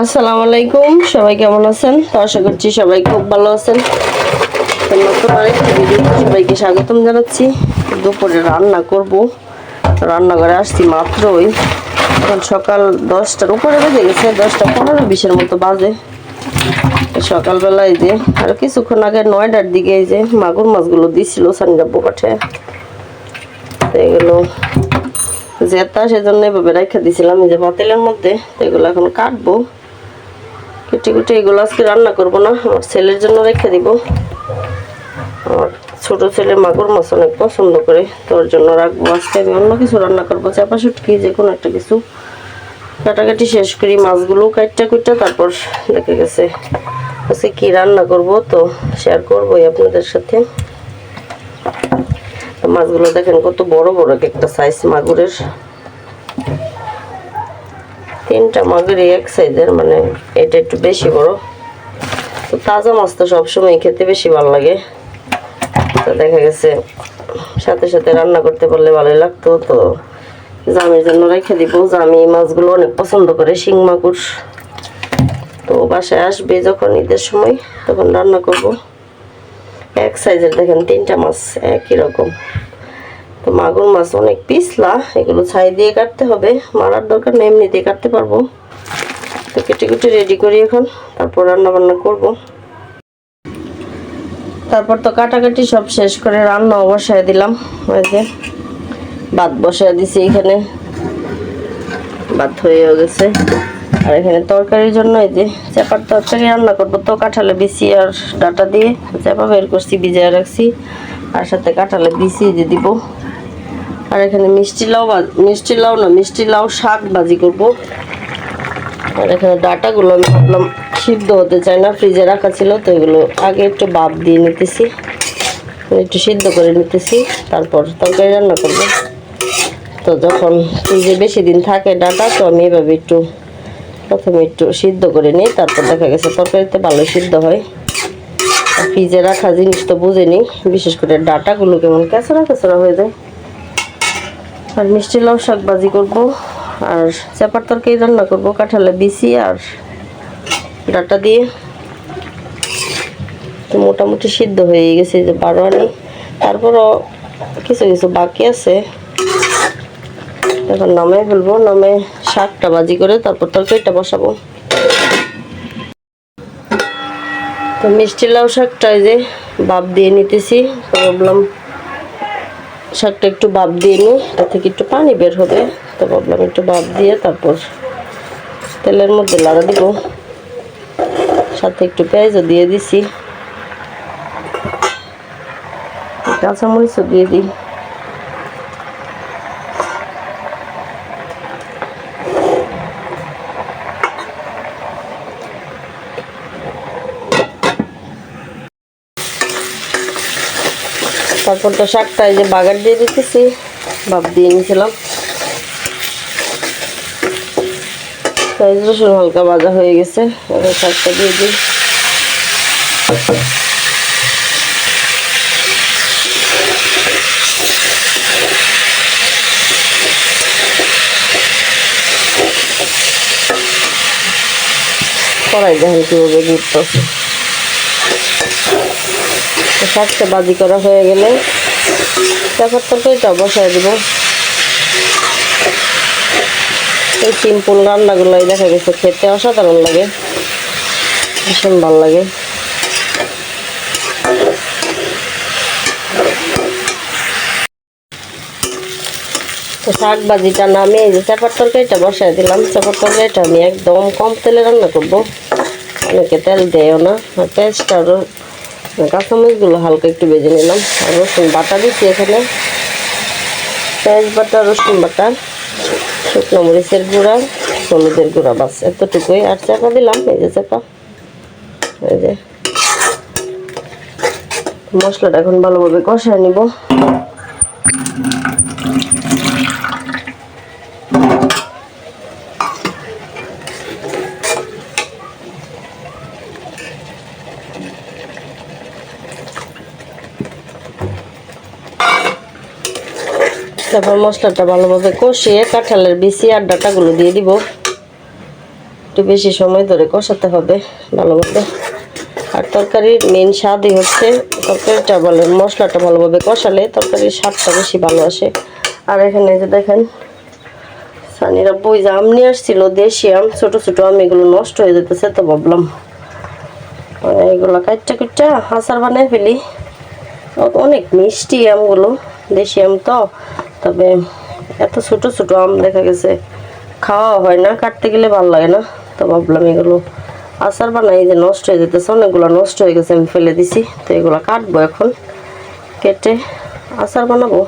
আসসালামু আলাইকুম, সবাই কেমন আছেন? তো আশা করছি সবাই খুব ভালো আছেন। সবাইকে স্বাগতম জানাচ্ছি। দুপুরে রান্না করব। রান্নাঘরে আসছি মাত্রই। এখন সকাল দশটার উপরে বেজে গেছে, দশটা পনেরো বিশের মতো বাজে। সকালবেলায় যে আর কিছুক্ষণ আগে নয়টার দিকে এই যে মাগুর মাছগুলো দিছিল সানজাব্বু কাঠে এগুলো জেতা সেজন্য এভাবে রেখে দিছিলাম, এই যে পাতিলের মধ্যে। এগুলো এখন কাটবো। কেটে কুটে এগুলো আজকে রান্না করব না, আমার ছেলের জন্য রেখে দিব। আমার ছোট ছেলে মাগুর মাছ অনেক পছন্দ করে, তোর জন্য রাখব। আজকে আমি অন্য কিছু রান্না করব, চাপা শুটকি, যে কোনো একটা কিছু। কাটাকাটি শেষ করি মাছগুলো কাটটা কুটটা তারপর দেখে গেছে। আজকে কি রান্না করব তো শেয়ার করবোই আপনাদের সাথে। মাছগুলো দেখেন কত বড় বড় এক একটা সাইজ মাগুরের। তিনটা মাগুরই এক সাইজের মানে এটা একটু বেশি বড়। তো তাজা মাছ তো সবসময় খেতে বেশি ভালো লাগে। তো দেখা গেছে, সাথে সাথে রান্না করতে পারলে ভালোই লাগতো। তো জামির জন্য রেখে দিব। জামি মাছগুলো অনেক পছন্দ করে, শিং মাগুর। তো বাসায় আসবে যখন ঈদের সময়, তখন রান্না করব। এক সাইজের দেখেন তিনটা মাছ একই রকম। তো মাগুর মাছ অনেক পিছলা, এগুলো ছাই দিয়ে কাটতে হবে। মারার দরকার নেই এমনি দিয়ে কাটতে পারব। তো কেটে কেটে রেডি করি এখন, তারপর রান্না বান্না করব। তারপর তো কাটাকাটি সব শেষ করে রান্না বসায় দিলাম। ওই যে ভাত বসায় দিছি এখানে। ভাত হয়েও গেছে। আর এখানে তরকারির জন্য এই যে চেপার তরকারি রান্না করব। তো কাঁঠালে বিচি আর ডাটা দিয়ে, চেপা বের করছি, ভিজায় রাখছি। আর সাথে কাঁঠালে বিচি যে দিব। আর এখানে মিষ্টি লাউ মিষ্টি লাউ না, মিষ্টি লাউ শাক ভাজি করব। আর এখানে ডাটাগুলো আমি ভাবলাম সিদ্ধ হতে চায় না, ফ্রিজে রাখা ছিল, তো এগুলো আগে একটু বাপ দিয়ে নিতেছি। একটু সিদ্ধ করে নিতেছি, তারপর তরকারি রান্না করব। তো যখন ফ্রিজে বেশি দিন থাকে ডাটা, তো আমি এভাবে একটু প্রথমে একটু সিদ্ধ করে নিই, তারপর দেখা গেছে তরকারিতে ভালো সিদ্ধ হয়। ফ্রিজে রাখা জিনিস তো বুঝে নিই, বিশেষ করে ডাটাগুলো কেমন কেঁচড়া কেঁচড়া হয়ে যায়। আর মিষ্টি লাউ শাক ভাজি করব, আর চাপার তরকারি রান্না করব কাঁঠালে বিচি আর ডাটা দিয়ে। তো মোটামুটি সিদ্ধ হয়ে গেছে যে বারো আনি তারপরও কিছু কিছু বাকি আছে। এখন নামে ফেলব নামে শাকটা ভাজি করে তারপর তরকারিটা বসাবো। তো মিষ্টি লাউ শাকটা যে বাপ দিয়ে নিতেছি, তো ভাবলাম শাকটা একটু বাপ দিয়ে নিই তার থেকে একটু পানি বের হবে। তো ভাবলাম একটু বাপ দিয়ে তারপর তেলের মধ্যে লাড়া দিব। সাথে একটু পেঁয়াজও দিয়ে দিছি। কাঁচামরিচও দিয়ে দিই। তারপর তো শাকটা এই যে বাগার দিয়ে দিতেছি। ভাব দিয়ে নিয়েছিলাম। রসুন হালকা ভাজা হয়ে গেছে। শাকটা দিয়ে দিই। কড়াই দেখেন কীভাবে ঘুরতেছে শাকটা বাজি করা হয়ে গেলে তারপর তরকারিটা বসায় দেবো। এই সিম্পল রান্নাগুলোই দেখা গেছে খেতে অসাধারণ লাগে, ভীষণ ভালো লাগে। শাক ভাজিটা নামিয়ে এই যে চাপার তরকারিটা বসায় দিলাম। চাপার তরকারিটা আমি একদম কম তেলে রান্না করব। অনেকে তেল দেয়ও না, আর পেঁয়াজটা কাঁচামরিচগুলো হালকা একটু বেজে নিলাম। আর রসুন বাটা দিচ্ছি এখানে। পেঁয়াজ বাটা, রসুন বাটা, শুকনো মরিচের গুঁড়া, হলুদের গুঁড়া, বাস এতটুকুই। আর চাপা দিলাম, এই যে চাপা। এই যে। মশলাটা এখন ভালোভাবে কষায় নিব। তারপর মশলাটা ভালোভাবে কষিয়ে কাঁঠালের বিচি আর ডাটাগুলো দিয়ে দিব। একটু বেশি সময় ধরে কষাতে হবে ভালোভাবে। আর তরকারির মেন স্বাদই হচ্ছে তরকারিটা বলে মশলাটা ভালোভাবে কষালে তরকারির স্বাদটা বেশি ভালো আসে। আর এখানে যে দেখেন, সানিরা বই যে আম নিয়ে আসছিল, দেশি আম, ছোটো ছোটো আম, এগুলো নষ্ট হয়ে যেতেছে তো ভাবলাম। মানে এগুলো কাচ্চা কুচ্চা আচার বানিয়ে ফেলি। অনেক মিষ্টি আমগুলো, দেশি আম তো। তবে এত ছোট ছোট আম দেখা গেছে। খাওয়া হয় না, কাটতে গেলে ভালো লাগে না। তো ভাবলাম এগুলো আচার বানাই যে নষ্ট হয়ে যেতেছে, অনেকগুলো নষ্ট হয়ে গেছে, আমি ফেলে দিছি। তো এগুলো কাটবো এখন, কেটে আচার বানাবো।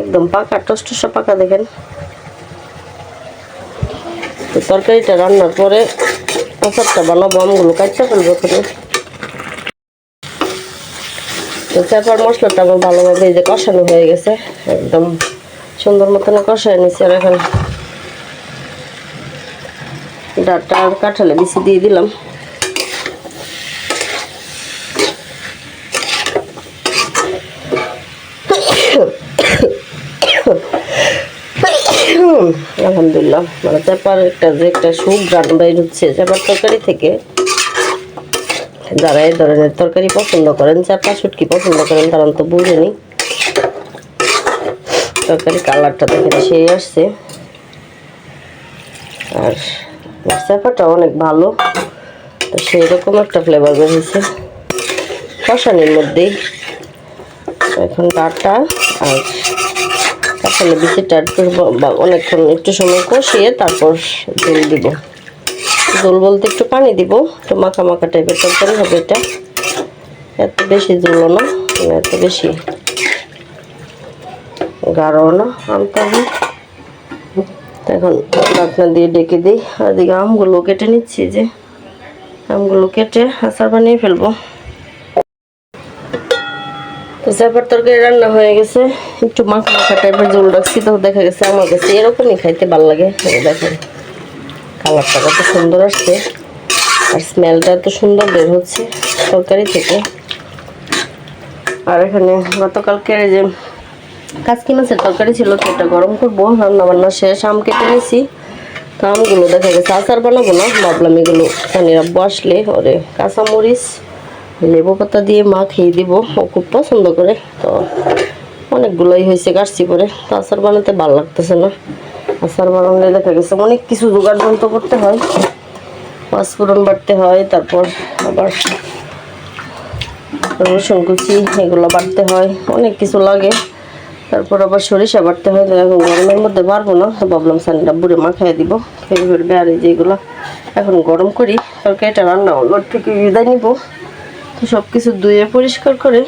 একদম পাকা, টসটসা পাকা দেখেন। তো তরকারিটা রান্নার পরে আচারটা বানাবো, আমগুলো কাটতে ফেলব করে তো চাপার মশলাটা আমার ভালোভাবে এই যে কষানো হয়ে গেছে। একদম সুন্দর মতন কষায় নিছি আর এখন ডাটা আর কাঁঠালে বেশি দিয়ে দিলাম। আলহামদুলিল্লাহ মানে চাপার একটা যে একটা সুপ গান বাইর হচ্ছে চাপার তরকারি থেকে যারা এই ধরনের তরকারি পছন্দ করেন, চাপা শুটকি পছন্দ করেন, তারা তো বুঝেনি। তরকারি কালারটা দেখেন, সেই আসছে। আর চাপাটা অনেক ভালো, তো সেই রকম একটা ফ্লেভার বের হয়েছে কষানির মধ্যেই। এখন ডাটা আর তারপরে বিচিটা অনেকক্ষণ একটু সময় কষিয়ে তারপর জল দিব। জল বলতে একটু পানি দিব। একটু মাখা মাখা টাইপের তরকারি হবে এটা। এত বেশি জলও না, এত বেশি গাঢ়ও না হবে। এখন ঢাকনা দিয়ে ডেকে দিই। আর এদিকে আমগুলো কেটে নিচ্ছি যে, আমগুলো কেটে আচার বানিয়ে ফেলব। চাপার তরকারি রান্না হয়ে গেছে। একটু মাখা মাখা টাইপের জল রাখছি, তো দেখা গেছে আমার কাছে এরকমই খাইতে ভালো লাগে। দেখেন। কালারটা কত সুন্দর আসছে। আর স্মেলটা এত সুন্দর বের হচ্ছে তরকারি থেকে। আর এখানে গতকালকে যে কাজকি মাছের তরকারি ছিল, তো এটা গরম করব। রান্না বান্না শেষ, আম কেটে নিয়েছি। তো আমগুলো দেখা গেছে, আচার বানাবো না, ভাবলাম এগুলো আব্বু আসলে। ওরে কাঁচামরিচ লেবু পাতা দিয়ে মা খেয়ে দিব, ও খুব পছন্দ করে। তো অনেকগুলোই হয়েছে কাটছি পরে। তো আচার বানাতে ভালো লাগতেছে না। আচার বানালে দেখা গেছে অনেক কিছু জোগাড় যন্ত্র করতে হয়। পাঁচফোড়ন বাটতে হয়, তারপর আবার রসুন কুচি, এগুলো বাটতে হয়। অনেক কিছু লাগে। তারপর আবার সরিষা বাটতে হয়। এখন গরমের মধ্যে পারব না। তো ভাবলাম সানিটা বুড়ে মাখাই দিব। খেয়ে ফেলবে আর এই যেগুলো এখন গরম করি। তরকারিটা রান্না ঘর থেকে বিদায় নিব। তো সব কিছু ধুয়ে পরিষ্কার করে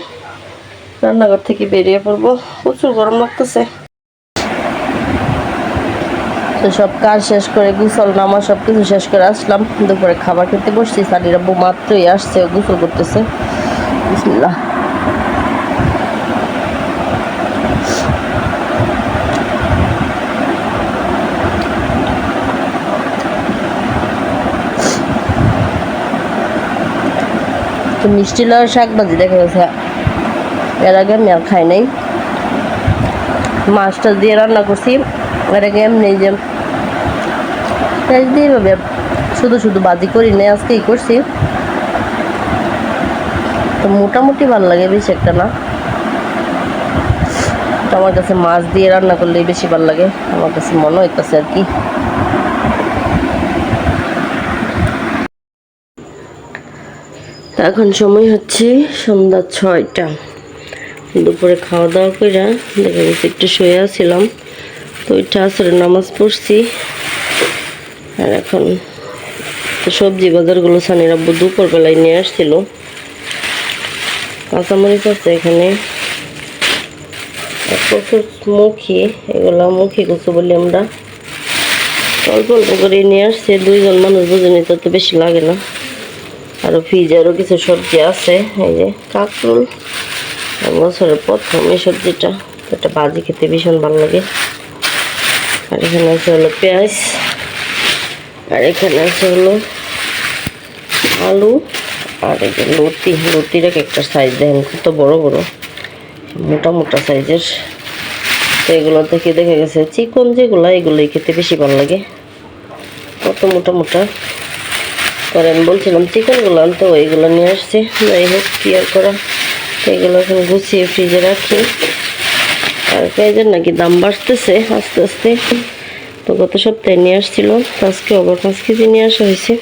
রান্নাঘর থেকে বেরিয়ে পড়ব। প্রচুর গরম লাগতেছে। তো সব কাজ শেষ করে গুসল নামা সব কিছু শেষ করে আসলাম। দুপুরে খাবার খেতে বসছি, সানির আব্বু মাত্রই আসছে গুসল করতেছে। বিসমিল্লাহ। মিষ্টি লওয়ার শাক ভাজি দেখা গেছে। এর আগে আমি আর খাই নাই। মাছটা দিয়ে রান্না করছি। এর আগে এমনি যে পেঁয়াজ দিয়ে এভাবে শুধু শুধু বাজি করি নাই আজকেই করছি। তো মোটামুটি ভালো লাগে বেশি একটা না। তো আমার কাছে মাছ দিয়ে রান্না করলেই বেশি ভালো লাগে। আমার কাছে মনে হইতেছে আর কি। এখন সময় হচ্ছে সন্ধ্যা ছয়টা। দুপুরে খাওয়া দাওয়া করে দেখা গেছে একটু শুয়ে আসছিলাম তো ওইটা আসরে নামাজ পড়ছি। আর এখন সবজি বাজারগুলো সানির আব্বু দুপুরবেলায় নিয়ে আসছিল। কাঁচামরিচ আছে এখানে। মুখি, এগুলো মুখি কচু বলি আমরা। অল্প অল্প করে নিয়ে আসছে, দুইজন মানুষ বুঝে নিতে তো বেশি লাগে না। আরও ফ্রিজেরও কিছু সবজি আছে, এই যে কাঁকরুল। বছরের প্রথম এই সবজিটা, এটা ভাজি খেতে ভীষণ ভালো লাগে। আর এখানে আছে হলো পেঁয়াজ। আর এখানে আছে হলো আলু আর যে লতি, লতির এক একটা সাইজ দেখেন, কত বড় বড়, মোটা মোটা সাইজের তো এগুলো থেকে দেখা গেছে, চিকন যেগুলো, এগুলোই খেতে বেশি ভালো লাগে। কত মোটা মোটা। পরে আমি বলছিলাম, চিকেনগুলো আনতে ওইগুলো নিয়ে আসছে। যাই হোক, কি আর করা? এগুলো এখন গুছিয়ে ফ্রিজে রাখি। আর পেঁয়াজের নাকি দাম বাড়তেছে, আস্তে আস্তে। তো গত সপ্তাহে নিয়ে আসছিল। আজকে আবার পাঁচ কেজি নিয়ে আসা হয়েছে।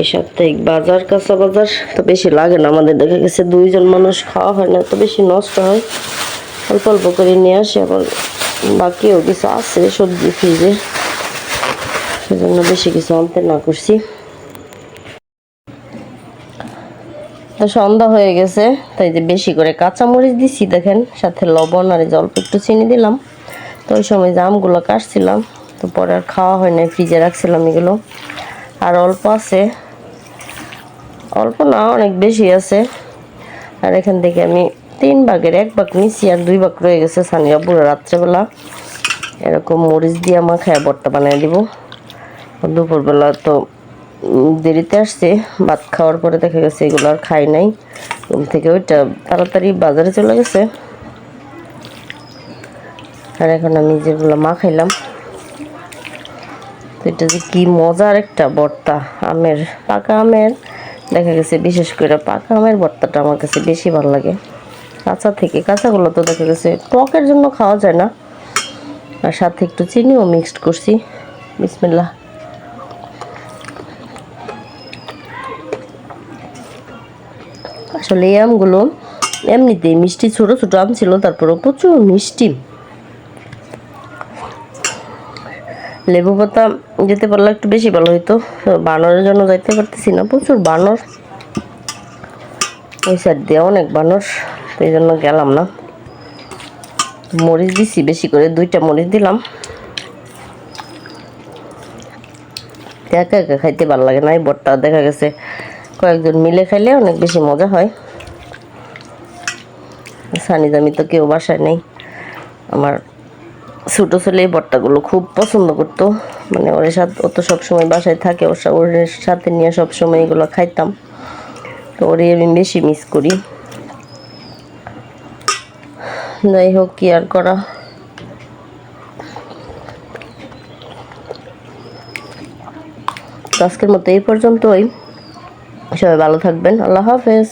এই সাপ্তাহিক বাজার, কাঁচা বাজার তো বেশি লাগে না আমাদের। দেখা গেছে দুইজন মানুষ খাওয়া হয় না, তো বেশি নষ্ট হয়। অল্প অল্প করে নিয়ে আসি, আবার বাকিও কিছু আছে সবজি, ফ্রিজে। সেজন্য বেশি কিছু আনতে না করছি। তো সন্ধ্যা হয়ে গেছে, তাই যে বেশি করে কাঁচামরিচ দিছি, দেখেন, সাথে লবণ আর অল্প একটু চিনি দিলাম। তো ওই সময় জামগুলো কাটছিলাম, তো পরে আর খাওয়া হয় না ফ্রিজে রাখছিলাম এগুলো। আর অল্প আছে, অল্প না, অনেক বেশি আছে। আর এখান থেকে আমি তিন ভাগের এক ভাগ নিচ্ছি আর দুই ভাগ রয়ে গেছে সানিয়া পুরো রাত্রেবেলা। এরকম মরিচ দিয়ে মাখায় বট্টা বানিয়ে দিব। দুপুরবেলা তো দেরিতে আসছে, ভাত খাওয়ার পরে দেখা গেছে এগুলো আর খাই নাই। ঘুম থেকে ওইটা তাড়াতাড়ি বাজারে চলে গেছে। আর এখন আমি যেগুলো মা খাইলাম, তো এটা যে কি মজার একটা ভর্তা, আমের, পাকা আমের। দেখা গেছে বিশেষ করে পাকা আমের ভর্তাটা আমার কাছে বেশি ভালো লাগে। কাঁচা থেকে, কাঁচাগুলো তো দেখা গেছে টকের জন্য খাওয়া যায় না। আর সাথে একটু চিনিও মিক্সড করছি। বিসমিল্লাহ। আসলে এই আমগুলো এমনিতেই মিষ্টি, ছোট ছোট আম ছিল, তারপরেও প্রচুর মিষ্টি। লেবু পাতা যেতে পারলে একটু বেশি ভালো হইতো। বানরের জন্য যাইতে পারতেছি না, প্রচুর বানর। ওই সাইড দিয়ে অনেক বানর এই জন্য গেলাম না। মরিচ দিছি, বেশি করে, দুইটা মরিচ দিলাম। একা একা খাইতে ভালো লাগে না, এই বটটা দেখা গেছে কয়েকজন মিলে খেলে অনেক বেশি মজা হয়। সানি দামি তো কেউ বাসায় নেই। আমার ছোটো ছেলে বট্টাগুলো খুব পছন্দ করতো। মানে ওর সাথে ও তো সবসময় বাসায় থাকে, ওর ওর সাথে নিয়ে সবসময় এগুলো খাইতাম। তো ওরই আমি বেশি মিস করি। যাই হোক, কি আর করা? আজকের মতো এই পর্যন্তই। সবাই ভালো থাকবেন। আল্লাহ হাফেজ।